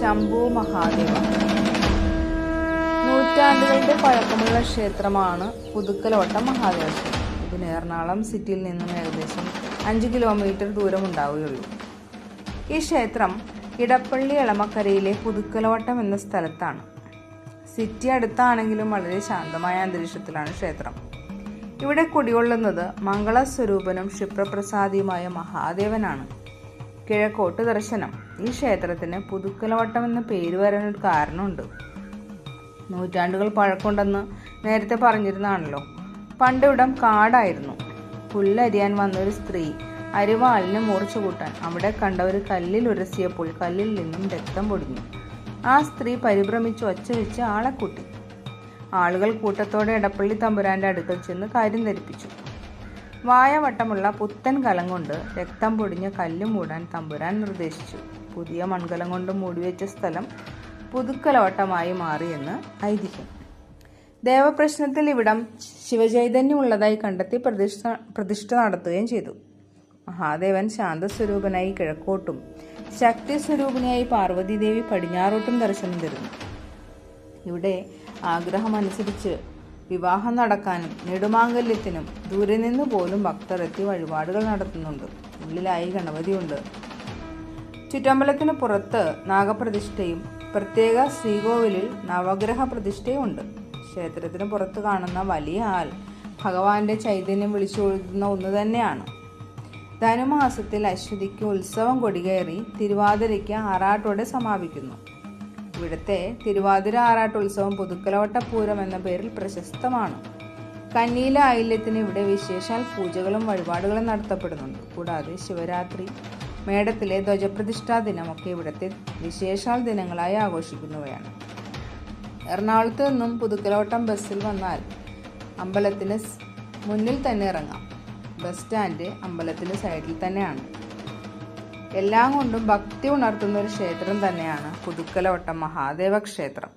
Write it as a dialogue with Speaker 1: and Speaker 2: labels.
Speaker 1: ശംഭു മഹാദേവ. നൂറ്റാണ്ടുകളുടെ പഴക്കമുള്ള ക്ഷേത്രമാണ് പുതുക്കലോട്ടം മഹാദേവ ക്ഷേത്രം ഇതിന് എറണാകുളം സിറ്റിയിൽ നിന്നും ഏകദേശം അഞ്ച് കിലോമീറ്റർ ദൂരം ഉണ്ടാവുകയുള്ളൂ. ഈ ക്ഷേത്രം ഇടപ്പള്ളി എളമക്കരയിലെ പുതുക്കലോട്ടം എന്ന സ്ഥലത്താണ്. സിറ്റി അടുത്താണെങ്കിലും വളരെ ശാന്തമായ അന്തരീക്ഷത്തിലാണ് ക്ഷേത്രം. ഇവിടെ കുടികൊള്ളുന്നത് മംഗളസ്വരൂപനും ക്ഷിപ്രപ്രസാദിയുമായ മഹാദേവനാണ്. കിഴക്കോട്ട് ദർശനം. ഈ ക്ഷേത്രത്തിന് പുതുക്കലോട്ടം എന്ന പേര് വരാനൊരു കാരണമുണ്ട്. നൂറ്റാണ്ടുകൾ പഴക്കമുണ്ടെന്ന് നേരത്തെ പറഞ്ഞിരുന്നാണല്ലോ പണ്ട് ഇവിടം കാടായിരുന്നു. പുല്ലരിയാൻ വന്നൊരു സ്ത്രീ അരിവാലിനെ മുറിച്ചു കൂട്ടാൻ അവിടെ കണ്ട ഒരു കല്ലിൽ ഉരസിയപ്പോൾ കല്ലിൽ നിന്നും രക്തം പൊടിഞ്ഞു. ആ സ്ത്രീ പരിഭ്രമിച്ച് ഒച്ച വെച്ച് ആളെ കൂട്ടി. ആളുകൾ കൂട്ടത്തോടെ ഇടപ്പള്ളി തമ്പുരാന്റെ അടുക്കൽ ചെന്ന് കാര്യം ധരിപ്പിച്ചു. വായവട്ടമുള്ള പുത്തൻ കലം കൊണ്ട് രക്തം പൊടിഞ്ഞ കല്ല് മൂടാൻ തമ്പുരാൻ നിർദ്ദേശിച്ചു. പുതിയ മൺകലം കൊണ്ട് മൂടിവെച്ച സ്ഥലം പുതുക്കലോട്ടമായി മാറിയെന്ന് ഐതിഹ്യം. ദേവപ്രശ്നത്തിൽ ഇവിടം ശിവചൈതന്യം ഉള്ളതായി കണ്ടെത്തി പ്രതിഷ്ഠ പ്രതിഷ്ഠ നടത്തുകയും ചെയ്തു. മഹാദേവൻ ശാന്തസ്വരൂപനായി കിഴക്കോട്ടും ശക്തി സ്വരൂപിണിയായി പാർവതീദേവി പടിഞ്ഞാറോട്ടും ദർശനം തരുന്നു. ഇവിടെ ആഗ്രഹമനുസരിച്ച് വിവാഹം നടക്കാനും നെടുമാംഗല്യത്തിനും ദൂരെ നിന്ന് പോലും ഭക്തർ എത്തി വഴിപാടുകൾ നടത്തുന്നുണ്ട്. ഉള്ളിലായി ഗണപതിയുണ്ട്. ചുറ്റമ്പലത്തിന് പുറത്ത് നാഗപ്രതിഷ്ഠയും പ്രത്യേക ശ്രീകോവിലിൽ നവഗ്രഹ പ്രതിഷ്ഠയും ഉണ്ട് ക്ഷേത്രത്തിന് പുറത്ത് കാണുന്ന വലിയ ആൽ ഭഗവാന്റെ ചൈതന്യം വിളിച്ചൊഴുകുന്ന ഒന്ന് തന്നെയാണ്. ധനുമാസത്തിൽ അശ്വതിക്ക് ഉത്സവം കൊടികയറി തിരുവാതിരയ്ക്ക് ആറാട്ടോടെ സമാപിക്കുന്നു. ഇവിടുത്തെ തിരുവാതിര ആറാട്ട് ഉത്സവം പുതുക്കലോട്ടപ്പൂരം എന്ന പേരിൽ പ്രശസ്തമാണ്. കന്നീല ആയില്യത്തിന് ഇവിടെ വിശേഷാൽ പൂജകളും വഴിപാടുകളും നടത്തപ്പെടുന്നുണ്ട്. കൂടാതെ ശിവരാത്രി മേടത്തിലെ ധ്വജപ്രതിഷ്ഠാ ദിനമൊക്കെ ഇവിടുത്തെ വിശേഷാൽ ദിനങ്ങളായി ആഘോഷിക്കുന്നവയാണ്. എറണാകുളത്ത് നിന്നും പുതുക്കലോട്ടം ബസ്സിൽ വന്നാൽ അമ്പലത്തിന് മുന്നിൽ തന്നെ ഇറങ്ങാം. ബസ് സ്റ്റാൻഡ് അമ്പലത്തിന് സൈഡിൽ തന്നെയാണ്. എല്ലാം കൊണ്ടും ഭക്തി ഉണർത്തുന്ന ഒരു ക്ഷേത്രം തന്നെയാണ് പുതുക്കലോട്ടം മഹാദേവ ക്ഷേത്രം.